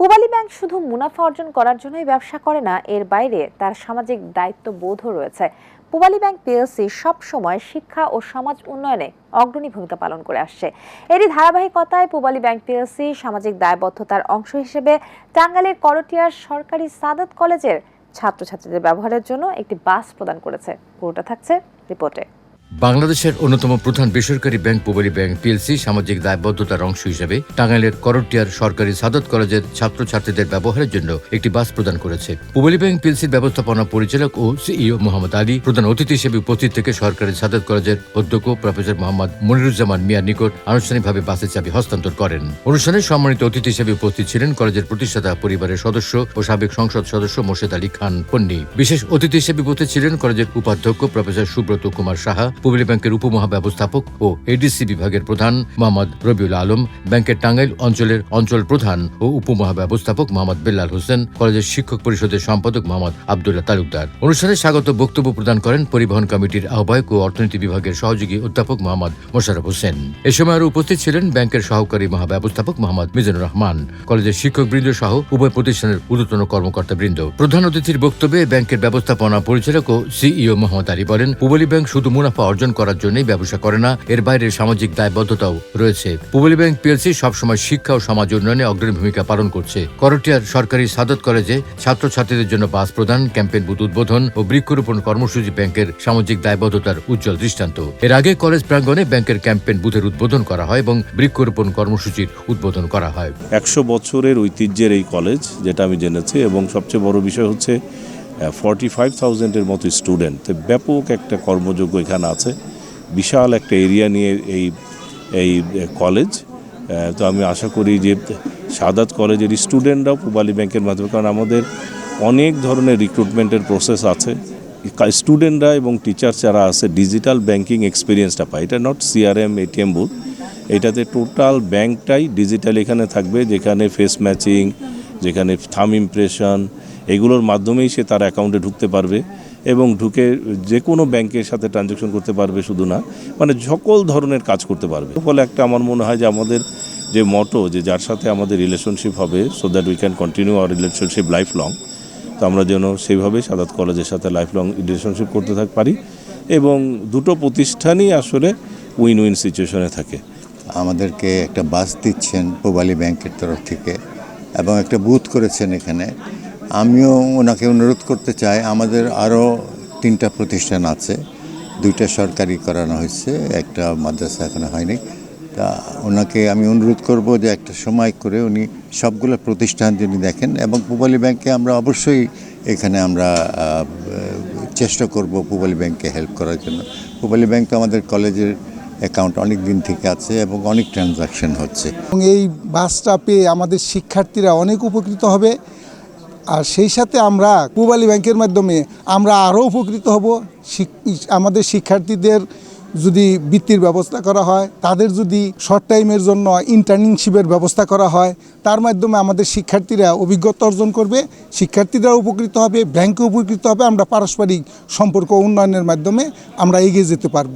Pubali bank শুধু মুনাফা অর্জন করার জন্যই ব্যবসা করে না, এর বাইরে তার সামাজিক দায়িত্ব দায়িত্ববোধও রয়েছে। পূবালী ব্যাংক পিএলসি সব সময় শিক্ষা ও সমাজ উন্নয়নে অগ্রণী ভূমিকা পালন করে আসছে। এরই ধারাবাহিকতায় পূবালী ব্যাংক পিএলসি সামাজিক দায়বদ্ধতার অংশ হিসেবে টাঙ্গাইলের করটিয়ার সরকারি সাদাত কলেজের ছাত্রছাত্রীদের ব্যবহারের জন্য একটি বাস প্রদান করেছে। পুরোটা থাকছে রিপোর্টে। বাংলাদেশের অন্যতম প্রধান বেসরকারি ব্যাংক পূবালী ব্যাংক পিএলসি সামাজিক দায়বদ্ধতার অংশ হিসেবে টাঙ্গাইলের করটিয়ার সরকারি সাদত কলেজের ছাত্রছাত্রীদের ব্যবহারের জন্য একটি বাস প্রদান করেছে। পূবালী ব্যাংক পিএলসির ব্যবস্থাপনা পরিচালক ও সিইও মোহাম্মদ আলী, প্রধান অতিথি হিসেবে উপস্থিত থেকে সরকারি সাদত কলেজের অধ্যক্ষ প্রফেসর মোহাম্মদ মনিরুজ্জামান মিয়ার নিকট আনুষ্ঠানিকভাবে বাসের চাবি হস্তান্তর করেন। অনুষ্ঠানে সম্মানিত অতিথি হিসেবে উপস্থিত ছিলেন কলেজের প্রতিষ্ঠাতা পরিবারের সদস্য ও সাবেক সংসদ সদস্য মোর্শেদ আলী খান পন্নী বিশেষ অতিথি হিসেবে উপস্থিত ছিলেন কলেজের উপাধ্যক্ষ প্রফেসর সুব্রত কুমার সাহা পূবালী ব্যাংকের উপমহাব্যবস্থাপক ও এডিসি বিভাগের প্রধান মোহাম্মদ রবিউল আলম, ব্যাংকের টাঙ্গাইল অঞ্চলের অঞ্চল প্রধান ও উপমহাব্যবস্থাপক মোহাম্মদ বেল্লাল হোসেন, কলেজের শিক্ষক পরিষদের সম্পাদক মোহাম্মদ আবদুল্লাহ তালুকদার। অনুষ্ঠানে স্বাগত বক্তব্য প্রদান করেন পরিবহন কমিটির আহ্বায়ক ও অর্থনীতি বিভাগের সহযোগী অধ্যাপক মোহাম্মদ মোশারফ হোসেন। এ সময় আরও উপস্থিত ছিলেন ব্যাংকের সহকারী মহাব্যবস্থাপক মোহাম্মদ মিজানুর রহমান, কলেজের শিক্ষকবৃন্দ সহ উভয় প্রতিষ্ঠানের ঊর্ধ্বতন কর্মকর্তাবৃন্দ প্রধান অতিথির বক্তব্যে ব্যাংকের ব্যবস্থাপনা পরিচালক ও সিইও মোহাম্মদ আলী বলেন, পুবলী ব্যাংক শুধু মুনাফা অর্জন করার জন্যই ব্যবসা করে না। এর বাইরে সামাজিক দায়বদ্ধতাও রয়েছে। পুবলি ব্যাংক পিএলসি সবসময় শিক্ষা ও সমাজ উন্নয়নে অগ্রণী ভূমিকা পালন করছে। করটিয়ার সরকারি সাদত কলেজে ছাত্রছাত্রীদের জন্য বাস প্রদান ক্যাম্পেইন বুথ উদ্বোধন ও বৃক্ষরোপণ কর্মসূচি ব্যাংকের সামাজিক দায়বদ্ধতার উজ্জ্বল দৃষ্টান্ত। এর আগে কলেজ প্রাঙ্গণে ব্যাংকের ক্যাম্পেইন বুথের উদ্বোধন করা হয় এবং বৃক্ষরোপণ কর্মসূচির উদ্বোধন করা হয়। একশো বছরের ঐতিহ্যের এই কলেজ, যেটা আমি জেনেছি, এবং সবচেয়ে বড় বিষয় হচ্ছে ফর্টি ফাইভ থাউজেন্ডের মতো স্টুডেন্ট তো ব্যাপক একটা কর্মযোগ্য এখানে আছে। বিশাল একটা এরিয়া নিয়ে এই এই কলেজ তো আমি আশা করি যে সাদাত কলেজের স্টুডেন্টরাও পূবালী ব্যাংকের মাধ্যমে, কারণ আমাদের অনেক ধরনের রিক্রুটমেন্টের প্রসেস আছে। স্টুডেন্টরা এবং টিচার যারা আছে ডিজিটাল ব্যাংকিং এক্সপিরিয়েন্সটা পায়। এটা নট সিআরএম এটিএম বুথ এটাতে টোটাল ব্যাংকটাই ডিজিটাল এখানে থাকবে, যেখানে ফেস ম্যাচিং যেখানে থাম ইমপ্রেশন এগুলোর মাধ্যমেই সে তার অ্যাকাউন্টে ঢুকতে পারবে এবং ঢুকে যে কোনো ব্যাংকের সাথে ট্রানজ্যাকশন করতে পারবে শুধু না মানে সকল ধরনের কাজ করতে পারবে। ফলে একটা আমার মনে হয় যে আমাদের যে মটো যে যার সাথে আমাদের রিলেশনশিপ হবে so that we can continue our relationship life long তো আমরা যেন সেইভাবে সাদাত কলেজের সাথে লাইফ লং রিলেশনশিপ করতে থাক পারি এবং দুটো প্রতিষ্ঠানই আসলে উইন উইন সিচুয়েশনে থাকে। আমাদেরকে একটা বাস দিচ্ছেন পূবালী ব্যাংকের তরফ থেকে এবং একটা বুথ করেছেন এখানে। আমিও ওনাকে অনুরোধ করতে চাই। আমাদের আরও তিনটা প্রতিষ্ঠান আছে। দুইটা সরকারি করানো হয়েছে, একটা মাদ্রাসা এখনও হয়নি। তা ওনাকে আমি অনুরোধ করব যে একটা সময় করে উনি সবগুলো প্রতিষ্ঠান যিনি দেখেন এবং পূবালী ব্যাংকে আমরা অবশ্যই এখানে আমরা চেষ্টা করব পূবালী ব্যাংককে হেল্প করার জন্য। পূবালী ব্যাংক তো আমাদের কলেজের অ্যাকাউন্ট অনেক দিন থেকে আছে এবং অনেক ট্রানজাকশন হচ্ছে। এবং এই বাসটা পেয়ে আমাদের শিক্ষার্থীরা অনেক উপকৃত হবে। আর সেই সাথে আমরা পূবালী ব্যাংকের মাধ্যমে আমরা আরও উপকৃত হব। আমাদের শিক্ষার্থীদের যদি বৃত্তির ব্যবস্থা করা হয়, তাদের যদি শর্ট টাইমের জন্য ইন্টার্নশিপের ব্যবস্থা করা হয়, তার মাধ্যমে আমাদের শিক্ষার্থীরা অভিজ্ঞতা অর্জন করবে, শিক্ষার্থীরা উপকৃত হবে, ব্যাংকে উপকৃত হবে, আমরা পারস্পরিক সম্পর্ক উন্নয়নের মাধ্যমে আমরা এগিয়ে যেতে পারব।